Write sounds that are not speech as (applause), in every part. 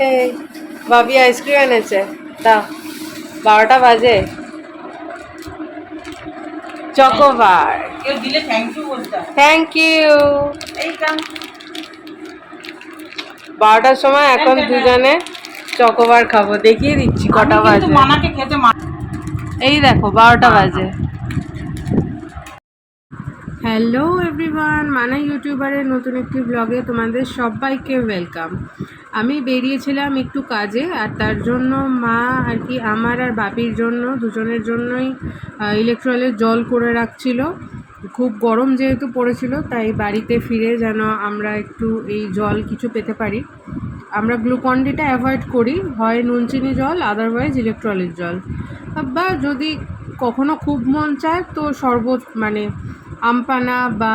ওকে ভাবি আইসক্রিম এনেছে। তা বারোটা বাজে। চকোবার কেউ দিলে থ্যাংক ইউ থ্যাংক ইউ বারোটার সময় এখন দুজনে চকোবার খাব। দেখিয়ে দিচ্ছি কটা বাজে। মানাকে খেতে মা এই দেখো বারোটা বাজে। হ্যালো এভরিওয়ান মানা ইউটিউবারের নতুন একটি ব্লগে তোমাদের সবাইকে ওয়েলকাম আমি বেরিয়েছিলাম একটু কাজে আর তার জন্য মা আর কি আমার আর বাপির জন্য দুজনের জন্যই ইলেকট্রলের জল করে রাখছিল। খুব গরম যেহেতু পড়েছিল, তাই বাড়িতে ফিরে যেন আমরা একটু এই জল কিছু পেতে পারি। আমরা গ্লুকন্ডিটা অ্যাভয়েড করি, হয় নুন চিনি জল আদারওয়াইজ ইলেকট্রলের জল। বা যদি কখনো খুব মন চায় তো শরবত মানে আমপানা বা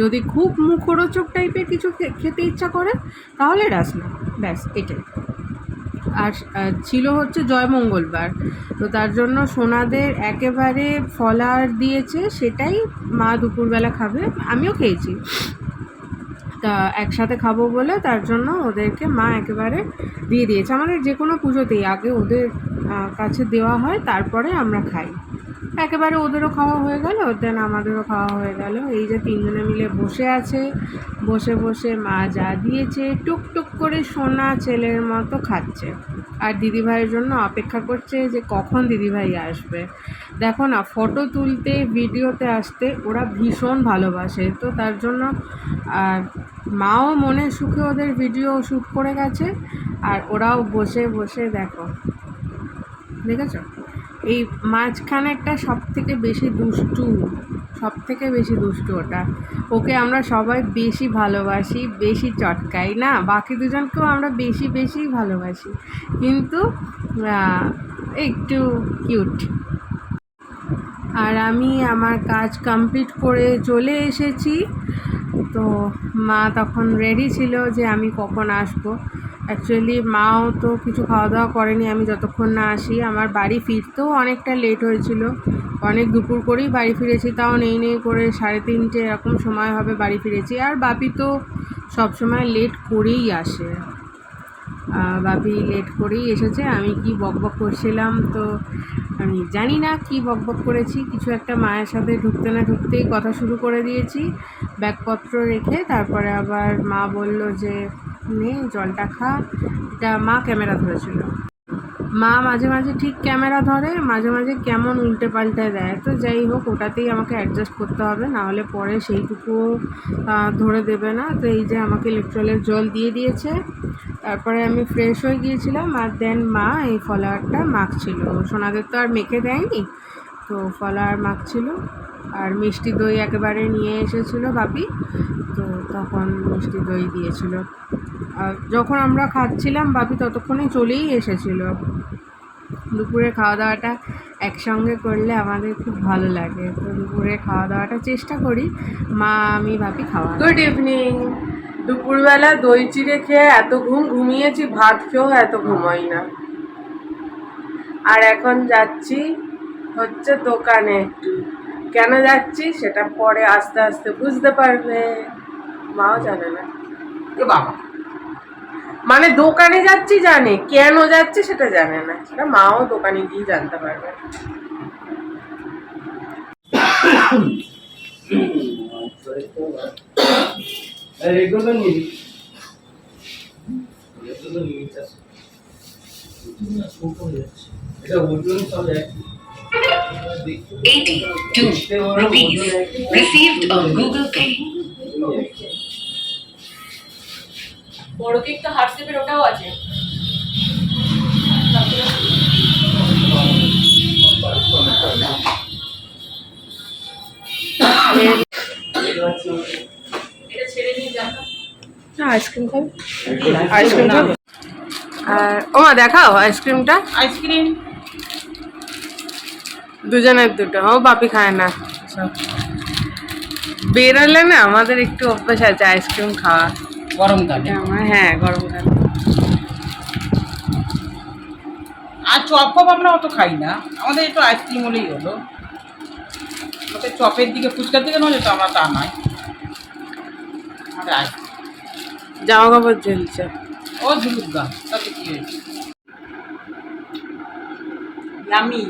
যদি খুব মুখরোচক টাইপের কিছু খেতে ইচ্ছা করে, তাহলে রাসনা ব্যাস, এটাই। আর ছিল হচ্ছে জয় মঙ্গলবার। তো তার জন্য সোনাদের একেবারে ফলার দিয়েছে, সেটাই মা দুপুরবেলা খাবে। আমিও খেয়েছি। তা একসাথে খাব বলে তার জন্য ওদেরকে মা একেবারে দিয়ে দিয়েছে। আমাদের যে কোনো পুজোতেই আগে ওদের কাছে দেওয়া হয়, তারপরে আমরা খাই। একেবারে ওদেরও খাওয়া হয়ে গেল দেন আমাদেরও খাওয়া হয়ে গেল। এই যে তিনজনে মিলে বসে আছে, বসে বসে মা যা দিয়েছে টুক টুক করে সোনা ছেলের মতো খাচ্ছে। আর দিদিভাইয়ের জন্য অপেক্ষা করছে যে কখন দিদিভাই আসবে। দেখো না ফটো তুলতে, ভিডিওতে আসতে ওরা ভীষণ ভালোবাসে। তো তার জন্য, আর মাও মনে সুখে ওদের ভিডিও শ্যুট করে গেছে, আর ওরাও বসে বসে দেখো। দেখেছ? এই মাঝখানেরটা সব থেকে বেশি দুষ্টু সব থেকে বেশি দুষ্টু ওটা। ওকে আমরা সবাই বেশি ভালোবাসি, বেশি চটকাই, না? বাকি দুজনকেও আমরা বেশি বেশি ভালোবাসি। কিন্তু একটু কিউট। আর আমি আমার কাজ কমপ্লিট করে চলে এসেছি। তো মা তখন রেডি ছিল যে আমি কখন আসব। অ্যাকচুয়ালি মাও তো কিছু খাওয়া দাওয়া করেনি, আমি যতক্ষণ না আসি। আমার বাড়ি ফিরতেও অনেকটা লেট হয়েছিল। অনেক দুপুর করেই বাড়ি ফিরেছি, তাও নেই নেই করে সাড়ে তিনটে এরকম সময় হবে বাড়ি ফিরেছি। আর বাপি তো সবসময় লেট করেই আসে। বাপি লেট করেই এসেছে, আমি কি বকবক করছিলাম তো আমি জানি না কি বকবক করেছি। কিছু একটা মায়ের সাথে ঢুকতে না ঢুকতেই কথা শুরু করে দিয়েছি, ব্যাগপত্র রেখে, তারপরে আবার মা বলল যে নে জলটা খা। এটা মা ক্যামেরা ধরেছিল। মা মাঝে মাঝে ঠিক ক্যামেরা ধরে, মাঝে মাঝে কেমন উল্টে পাল্টে দেয়। তো যাই হোক, ওটাতেই আমাকে অ্যাডজাস্ট করতে হবে, নাহলে পরে সেইটুকুও ধরে দেবে না। তো এই যে আমাকে ইলেকট্রলের জল দিয়ে দিয়েছে। তারপরে আমি ফ্রেশ হয়ে গিয়েছিলাম, আর দেন মা এই ফলোয়ারটা মাখছিল। সোনাদের তো আর মেখে দেয়নি, তো ফলোয়ার মাখছিল। আর মিষ্টি দই একেবারে নিয়ে এসেছিল বাপি তো তখন মিষ্টি দই দিয়েছিল। আর যখন আমরা খাচ্ছিলাম বাপি ততক্ষণে চলেই এসেছিল। দুপুরে খাওয়া দাওয়াটা একসঙ্গে করলে আমাদের খুব ভালো লাগে। তো দুপুরে খাওয়া দাওয়াটা চেষ্টা করি। মা আমি ভাবি খাওয়া। গুড ইভিনিং দুপুরবেলা দই চিড়ে খেয়ে এত ঘুম ঘুমিয়েছি ভাত খেয়েও এত ঘুমাই না। আর এখন যাচ্ছি হচ্ছে দোকানে একটু। কেন যাচ্ছি সেটা পরে আস্তে আস্তে বুঝতে পারবে। মাও জানে না। এ বাবা। মানে দোকানে যাচ্ছি জানে, কেন যাচ্ছি সেটা জানে না সেটা মাও দোকানে গিয়ে জানতে পারবে 82 rupees received on Google Pay. বড় কেক তো হার্টসেপের ওটাও আছে। আইসক্রিম খাবে? আইসক্রিম খাবে? আর ওমা দেখাও আইসক্রিমটা। আইসক্রিম। দুজনের দুটো ও বাপি খায় না। বেরোলে না আমাদের একটু অভ্যাস আছে আইসক্রিম খাওয়া গরমকালে হ্যাঁ গরমকালে আর চপ ফপ আমরা অত খাই না। আমাদের একটু আইসক্রিম হলেই হলো। আমাদের চপের দিকে ফুচকার দিকে নয় তো আমরা তা নয়। জামা কাপড় ঝুলছে। ও ও ঝুলুক গা তাতে কি হয়েছে? আমি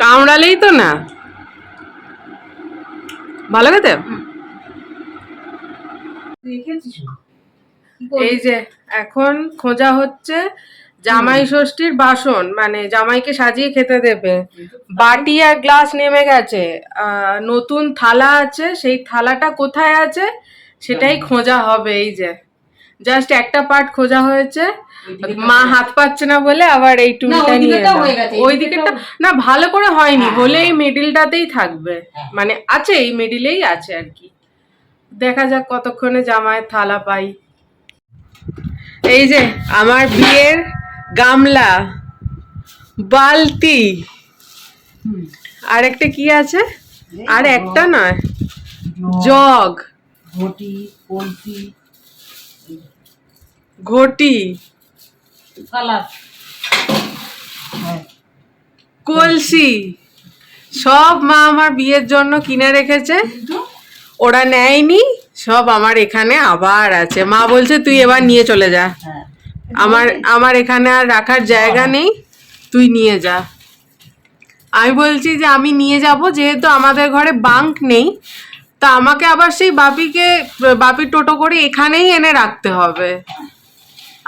কামড়ালেই তো না। ভালো খেতে? রেখেছিস এই যে এখন খোঁজা হচ্ছে জামাই ষষ্ঠীর বাসন মানে জামাইকে সাজিয়ে খেতে দেবে। বাটি আর গ্লাস নেমে গেছে। নতুন থালা আছে সেই থালাটা কোথায় আছে সেটাই খোঁজা হবে এই যে। জাস্ট একটা পার্ট খোঁজা হয়েছে। মা হাত পাচ্ছে না বলে আবার এই টুলটা নিয়ে। হয়ে ওই দিকেরটা না ভালো করে হয়নি বলে এই মিডিলটাতেই থাকবে। হ্যাঁ। মানে আছে এই মিডিলেই আছে আর কি। দেখা যাক কতক্ষণে জামায় থালা পাই। এই যে আমার বিয়ের গামলা বালতি। আর একটা কি আছে? আর একটা নয়। জগ। ঘটি কলসি ঘটি। হ্যাঁ। কলসি। সব মা আমার বিয়ের জন্য কিনে রেখেছে। ওরা নেয়নি সব আমার এখানে আবার আছে। মা বলছে তুই এবার নিয়ে চলে যা। হ্যাঁ। আমার আমার এখানে আর রাখার জায়গা নেই তুই নিয়ে যা। আমি বলছি যে আমি নিয়ে যাব যেহেতু আমাদের ঘরে বাঙ্ক নেই তা আমাকে আবার সেই বাপিকে বাপির টোটো করে এখানেই এনে রাখতে হবে।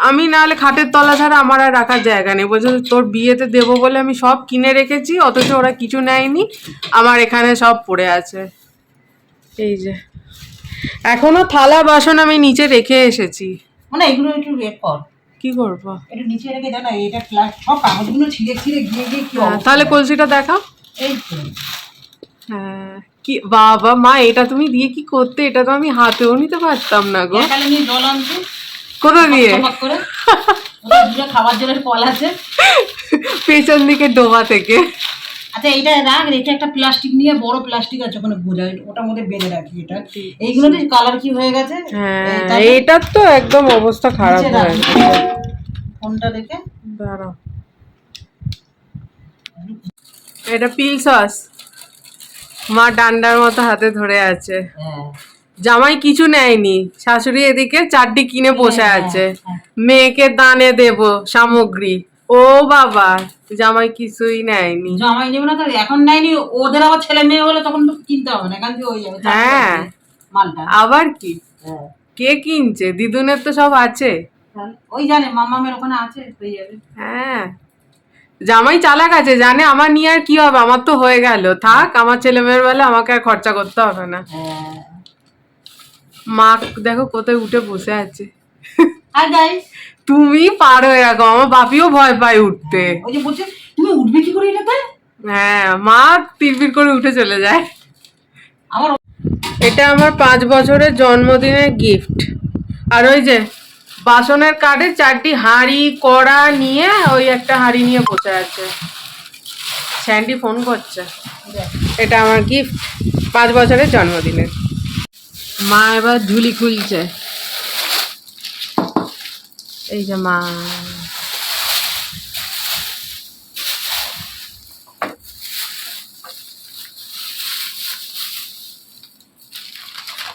আমি নাহলে খাটের তলা ছাড়া আমার আর রাখার জায়গা নেই। বলছে তোর বিয়েতে দেবো বলে আমি সব কিনে রেখেছি অথচ ওরা কিছু নেয়নি আমার এখানে সব পড়ে আছে। এই যে। এখনও থালা বাসন আমি নিচে রেখে এসেছি। মানে এগুলো একটু এ কর কি করব? একটু নিচে রেখে দে না এটা ক্লাস সব কাগজগুলো ছিঁড়ে ছিঁড়ে গিয়ে গিয়ে কি হ্যাঁ, তাহলে কলসিটা দেখাও। এই তো। হ্যাঁ কি বাবা মা এটা তুমি দিয়ে কি করতে? এটা তো আমি হাতেও নিতে পারতাম না গো। তাহলে নিয়ে জল আনতে। কোথা দিয়ে? খাবার জলের কল আছে। পেছন দিকে ডোবা থেকে। আচ্ছা এইটা রাখ এটা একটা প্লাস্টিক নিয়ে বড় প্লাস্টিক আছে ওখানে বোঝা ওটার মধ্যে বেঁধে রাখি এটা। এইগুলো কালার কি হয়ে গেছে? হ্যাঁ এটার তো একদম অবস্থা খারাপ হয়ে গেছে। ফোনটা দেখে। দাঁড়াও। এটা পিল সস। মা ডান্ডার মতো হাতে ধরে আছে। হ্যাঁ। জামাই কিছু নেয়নি। শাশুড়ি এদিকে চারটি কিনে বসে আছে। হ্যাঁ। মেয়েকে দানে দেব সামগ্রী। ও বাবা জামাই কিছুই নেয়নি। জামাই নেবে না এখন নেয়নি ওদের আবার ছেলে মেয়ে হলে তখন তো কিনতে হবে না থেকে হয়ে যাবে হ্যাঁ। মালটা। আবার কি? হ্যাঁ। কে কিনছে? দিদুনের তো সব আছে। ওই জানে মামামের ওখানে আছে হয়ে যাবে। হ্যাঁ। জামাই চালাক আছে জানে আমার নিয়ে আর কি হবে আমার তো হয়ে গেল। থাক আমার ছেলে মেয়ের বেলা আমাকে আর খরচা করতে হবে না। হ্যাঁ। মা দেখো কোথায় উঠে বসে আছে। হাই গাইস তুমি পারো এরকম আমার বাপিও ভয় পায় উঠতে। ওই যে বলছে তুমি উঠবে কি করে এটাতে? হ্যাঁ মা তিরবির করে উঠে চলে যায়। আমার এটা আমার পাঁচ বছরের জন্মদিনের গিফট আর ওই যে বাসনের কাঠে চারটি হাঁড়ি কড়া নিয়ে ওই একটা হাঁড়ি নিয়ে বসে আছে। স্যান্ডি ফোন করছে। এটা আমার গিফট পাঁচ বছরের জন্মদিনের। মা এবার ঝুলি খুলছে। এই যে মা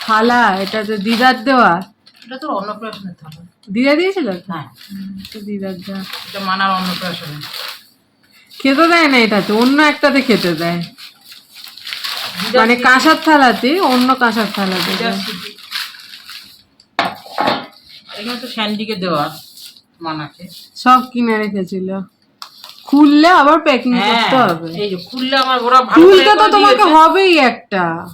থালা এটা তো দিদার দেওয়া। এটা তো অন্নপ্রাশনের থাকা দিদা দিয়েছিল? হ্যাঁ। তো দিদার দেওয়া এটা মানার অন্নপ্রাশনে। খেতে দেয় না এটাতে অন্য একটাতে খেতে দেয়। মানে কাঁসার থালাতে অন্য কাঁসার থালাতে। এখানে তো স্যান্ডিকে দেওয়া। মানাকে সব কিনে রেখেছিল। খুললে আবার প্যাকিং করতে হবে। এই যে খুললে আমার ওরা ভালো খুলতে তো তোমাকে হবেই একটা।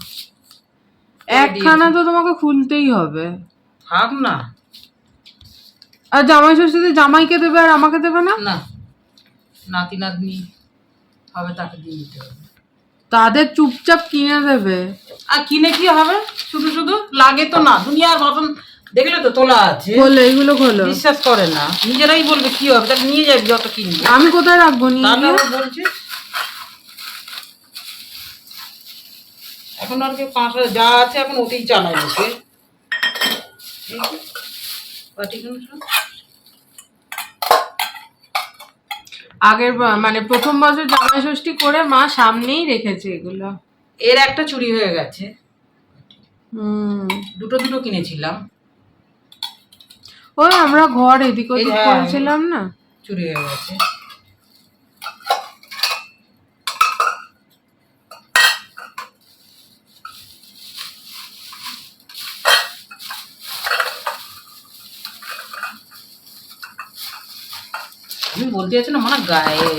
একখানা তো তোমাকে খুলতেই হবে। থাক না। আর জামাই ষষ্ঠীতে জামাইকে দেবে আর আমাকে দেবে না? না। নাতি নাতনি হবে তাকে দিয়ে দিতে হবে। তাদের চুপচাপ কিনে দেবে। আর কিনে কি হবে? শুধু শুধু? লাগে তো না। দুনিয়ার বাসন দেখলে তো তোলা আছে। খোলো এগুলো খোলো। বিশ্বাস করে না। নিজেরাই বলবে কি হবে তাহলে নিয়ে যাবি যত কিনবি। আমি কোথায় রাখব? নিয়ে তাহলে? আবার বলছে এখন আর কেউ পাঁচ হাজার যা আছে এখন ওতেই বাটিগুলো সব। আগের মানে প্রথম বছর জামাই ষষ্ঠী করে মা সামনেই রেখেছে এগুলো। এর একটা চুরি হয়ে গেছে। হুম। দুটো দুটো কিনেছিলাম। ওই আমরা ঘর এদিক ওদিক। করেছিলাম না। চুরি হয়ে গেছে। আমি বলতে চাচ্ছি না মানে গায়ে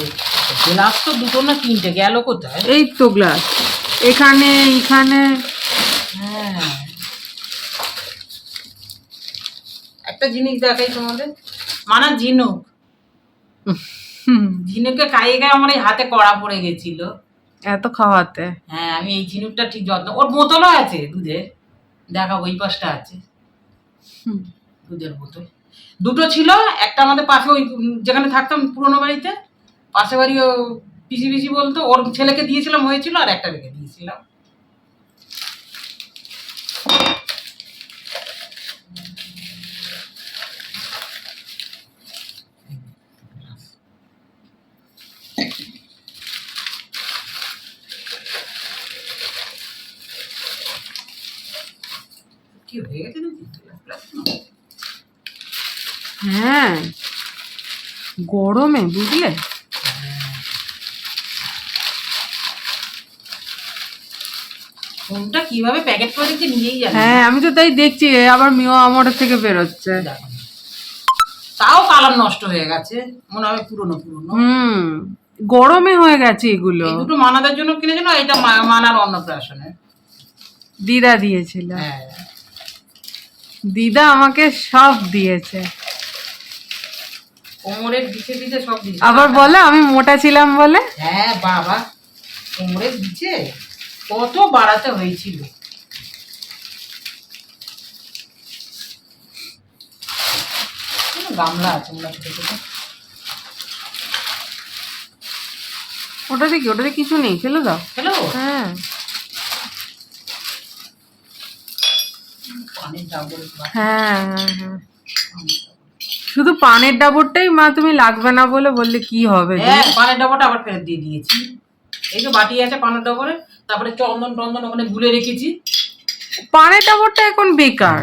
গ্লাস তো দুটো না তিনটে গেল কোথায়? এই তো গ্লাস। এখানে এখানে হ্যাঁ একটা জিনিস দেখাই তোমাদের। মানা ঝিনুক। ঝিনুকে খাইয়ে গায়ে আমার এই হাতে কড়া পড়ে গেছিল। এত খাওয়াতে। হ্যাঁ আমি এই ঝিনুকটা ঠিক যত্ন ওর বোতলও আছে দুধের। দেখা ওই পাশটা আছে। দুধের বোতল। দুটো ছিল একটা আমাদের পাশে ওই যেখানে থাকতাম পুরোনো বাড়িতে। পাশে বাড়ি ও পিসি পিসি বলতো ওর ছেলেকে দিয়েছিলাম হয়েছিল আর একটা রেখে দিয়েছিলাম। কি হয়ে গেছে? হ্যাঁ। গরমে বুঝলে? ফোনটা কীভাবে প্যাকেট করে দিচ্ছে নিজেই জানে হ্যাঁ আমি তো তাই দেখছি আবার মিও আমরের থেকে বেরোচ্ছে। তাও কালার নষ্ট হয়ে গেছে মনে হয় পুরনো পুরনো। হুম গরমে হয়ে গেছে এগুলো। এই দুটো মানাদের জন্য কিনেছিল এটা মানার অন্নপ্রাশনের। দিদা দিয়েছিল। হ্যাঁ। দিদা আমাকে সব দিয়েছে। কোমরের সব দিছে আবার বলে আমি মোটা ছিলাম বলে? হ্যাঁ বাবা কোমরের কত বাড়াতে হয়েছিল। গামলা আছে ছোট ছোট? ওটাতে কি ওটাতে কিছু নেই? ফেলে দাও। হ্যালো হ্যাঁ পানির ডাবল হ্যাঁ হ্যাঁ হ্যাঁ। শুধু পানের ডাবরটাই মা তুমি লাগবে না বলে বললে কি হবে হ্যাঁ পানের ডাবরটা আবার ফেরত দিয়ে দিয়েছি। এই যে বাটি আছে পানের ডাবরে তারপরে চন্দন টন্দন ওখানে গুলে রেখেছি। পানের ডাবরটা এখন বেকার।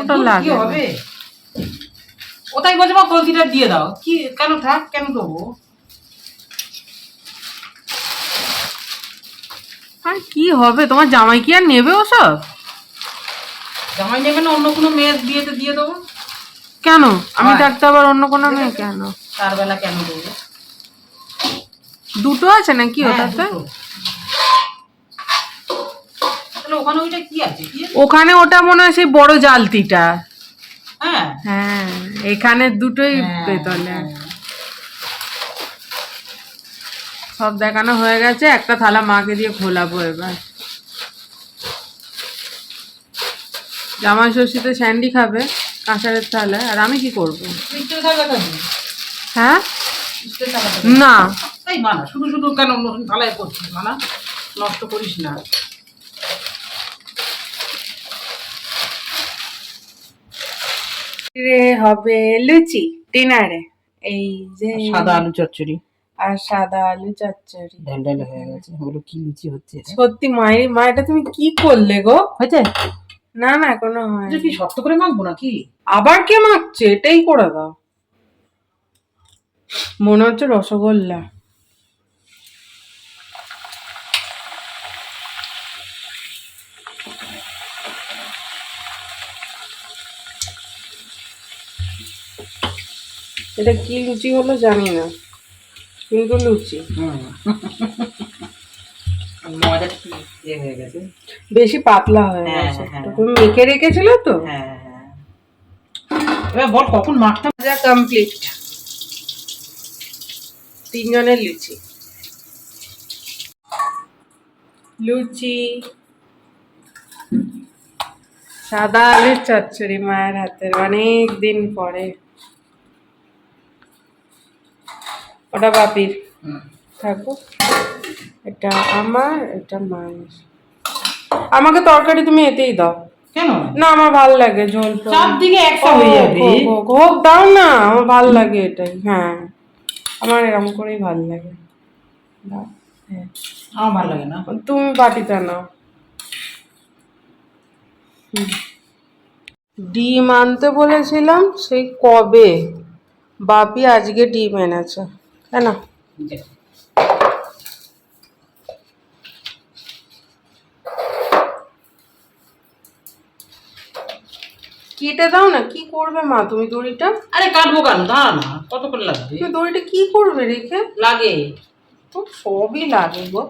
ওটা লাগে হবে? ওটাই বলছে মা কলসিটা দিয়ে দাও। কি কেন থাক কেন দেবো? আর কি হবে? তোমার জামাই কি আর নেবে ওসব? জামাই নেবে না অন্য কোনো মেয়ের বিয়েতে দিয়ে দেবো? কেন? আমি হয়। থাকতে আবার অন্য কোনো মেয়ে কেন? তার বেলা কেন দেবো? দুটো আছে নাকি হ্যাঁ, ওটাতে? ওখানে ওইটা কি আছে? ওখানে ওটা মনে হয় সেই বড় জালতিটা। হ্যাঁ। হ্যাঁ এখানে দুটোই হ্যাঁ, পেতলে হ্যাঁ। সব দেখানো হয়ে গেছে একটা থালা মাকে দিয়ে খোলাবো এবার। জামাই ষষ্ঠীতে স্যান্ডি খাবে কাঁসারের থালা আর আমি কি করব? হ্যাঁ? না। তাই মানা শুধু শুধু কেন নতুন থালায় করছিস মানা? নষ্ট করিস না। রে হবে লুচি ডিনারে। এই যে সাদা আলু চচ্চড়ি। আর সাদা আলু চচ্চড়ি। ঢেল হয়ে গেছে। ওগুলো কি লুচি হচ্ছে? সত্যি মায়ের মা এটা তুমি কি করলে গো? হয়েছে? না না কোনো হয় এটা কি শক্ত করে মাখবো নাকি? আবার কে মাখছে? এটাই করে দাও। মনে হচ্ছে রসগোল্লা। এটা কি লুচি হলো জানি না। কিন্তু লুচি। ময়দাটা (laughs) কি? ইয়ে হয়ে গেছে। বেশি পাতলা হয়ে হ্যাঁ, গেছে। হ্যাঁ। তুমি মেখে রেখেছিলে তো? হ্যাঁ হ্যাঁ। এবার বল কখন ভাজা কমপ্লিট তিনজনের লুচি। লুচি। সাদা আলুর চচ্চড়ি মায়ের হাতের অনেক দিন পরে। ওটা বাপির। হুম। থাকো এটা আমার এটা মায়ের। আমাকে তরকারি তুমি এতেই দাও। কেন? না আমার ভালো লাগে ঝোল একসা হয়ে যাবে? হোক, দাও না আমার ভালো লাগে এটাই হ্যাঁ। আমার এরকম করেই ভালো লাগে। দাও হ্যাঁ। আমার ভালো লাগে না। তুমি বাটিতে নাও। ডিম আনতে বলেছিলাম সেই কবে? বাপি আজকে ডিম এনেছে কেন কেটে দাও না কি করবে মা তুমি দড়িটা? আরে কাটবো কেন? দাঁড়া না কত করে লাগবে? তুমি দড়িটা কি করবে রেখে? লাগে। তো সবই লাগে গো।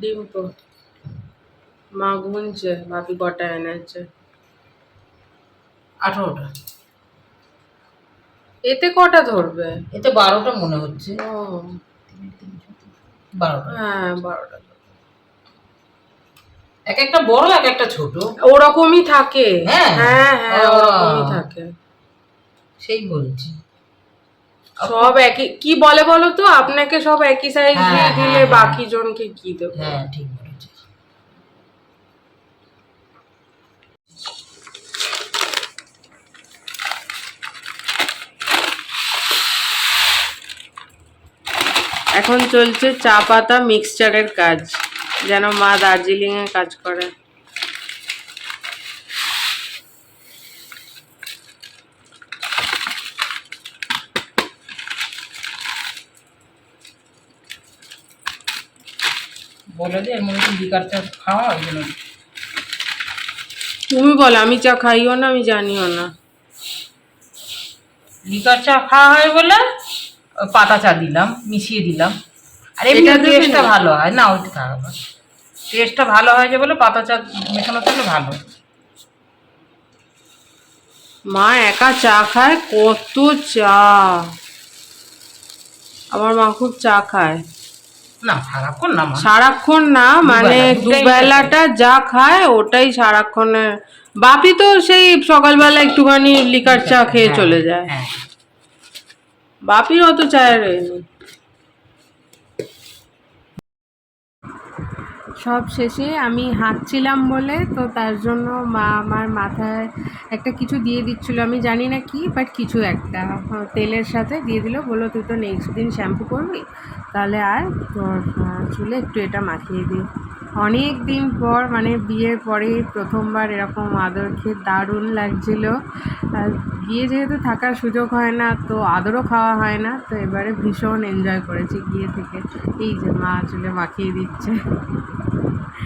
ডিম তো মা গুনছে বাপি কটা এনেছে। আঠারোটা। এতে কটা ধরবে? এতে বারোটা মনে হচ্ছে। ও। বারোটা। হ্যাঁ বারোটা। এক একটা বড় এক একটা ছোট। ওরকমই থাকে। হ্যাঁ? হ্যাঁ হ্যাঁ ওরকমই থাকে। সেই বলছি। সব একই কি বলে বলো তো? আপনাকে সব একই সাইজ হ্যাঁ, দিয়ে হ্যাঁ, দিলে হ্যাঁ। বাকি জনকে কি দেবো? হ্যাঁ ঠিক বলেছিস। এখন চলছে চা পাতা মিক্সচারের কাজ। যেন মা দার্জিলিং এ কাজ করে। বলে যে লিকার চা খাওয়া ওই জন্য তুমি বলো আমি চা খাইও না আমি জানিও না। লিকার চা খাওয়া হয় বলে পাতা চা দিলাম মিশিয়ে দিলাম। আর এমনি এটা টেস্টটা ভালো হয়। না ওইটা থাকবে টেস্টটা ভালো হয় যে বলে পাতা চা মেশানো থাকলে ভালো। মা একা চা খায়? কত চা? আমার মা খুব চা খায়। না সারাক্ষণ না সারাক্ষণ না মানে দুবেলাটা যা খায় ওটাই সারাক্ষণে। বাপি তো সেই সকালবেলা একটুখানি লিকার চা খেয়ে হ্যাঁ, চলে যায়। হ্যাঁ বাপির অত চায়ের এ নেই। সব শেষে আমি হাঁটছিলাম বলে, তো তার জন্য মা আমার মাথায় একটা কিছু দিয়ে দিচ্ছিল। আমি জানি না কি বাট কিছু একটা। তেলের সাথে দিয়ে দিল। বলল, তুই তো নেক্সট দিন শ্যাম্পু করবি, তাহলে আর তোর চুলে একটু এটা মাখিয়ে দিই অনেক দিন পর মানে বিয়ের পরে প্রথমবার এরকম আদর খেয়ে দারুণ লাগছিল। আর গিয়ে যেহেতু থাকার সুযোগ হয় না, তো আদরও খাওয়া হয় না, তো এবারে ভীষণ এনজয় করেছি গিয়ে থেকে। এই যে মা চুলে মাখিয়ে দিচ্ছে।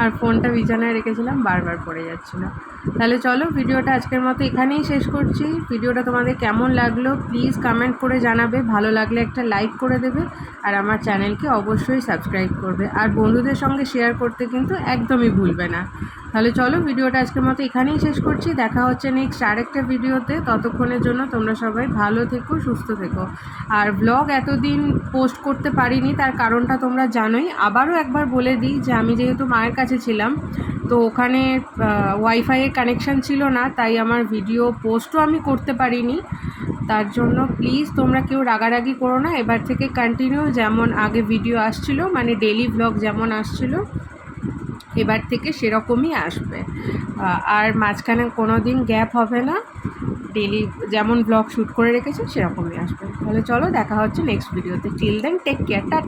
আর ফোনটা বিছানায় রেখেছিলাম, বারবার পড়ে যাচ্ছিল। তাহলে চলো, ভিডিওটা আজকের মতো এখানেই শেষ করছি। ভিডিওটা তোমাদের কেমন লাগল প্লিজ কমেন্ট করে জানাবে। ভালো লাগলে একটা লাইক করে দেবে আর আমার চ্যানেলকে অবশ্যই সাবস্ক্রাইব করবে। আর বন্ধুদের সঙ্গে শেয়ার করতে কিন্তু একদমই ভুলবে না। তাহলে চলো, ভিডিওটা আজকের মতো এখানেই শেষ করছি। দেখা হচ্ছে নেক্সট আরেকটা ভিডিওতে। ততক্ষণের জন্য তোমরা সবাই ভালো থেকো, সুস্থ থেকো। আর ব্লগ এতদিন পোস্ট করতে পারিনি, তার কারণটা তোমরা জানোই। আবারও একবার বলে দিই যে আমি যেহেতু মায়ের কাছে ছিলাম। তো ওখানে ওয়াইফাইয়ের কানেকশান ছিল না, তাই আমার ভিডিও পোস্টও আমি করতে পারিনি। তার জন্য প্লিজ তোমরা কেউ রাগারাগি করো না। এবার থেকে কন্টিনিউ যেমন আগে ভিডিও আসছিল মানে ডেলি ব্লগ যেমন আসছিল, এবার থেকে সেরকমই আসবে। আর মাঝখানে কোনো দিন গ্যাপ হবে না। ডেলি যেমন ব্লগ শ্যুট করে রেখেছে, সেরকমই আসবে। তাহলে চলো দেখা হচ্ছে নেক্সট ভিডিওতে টিল দেন টেক কেয়ার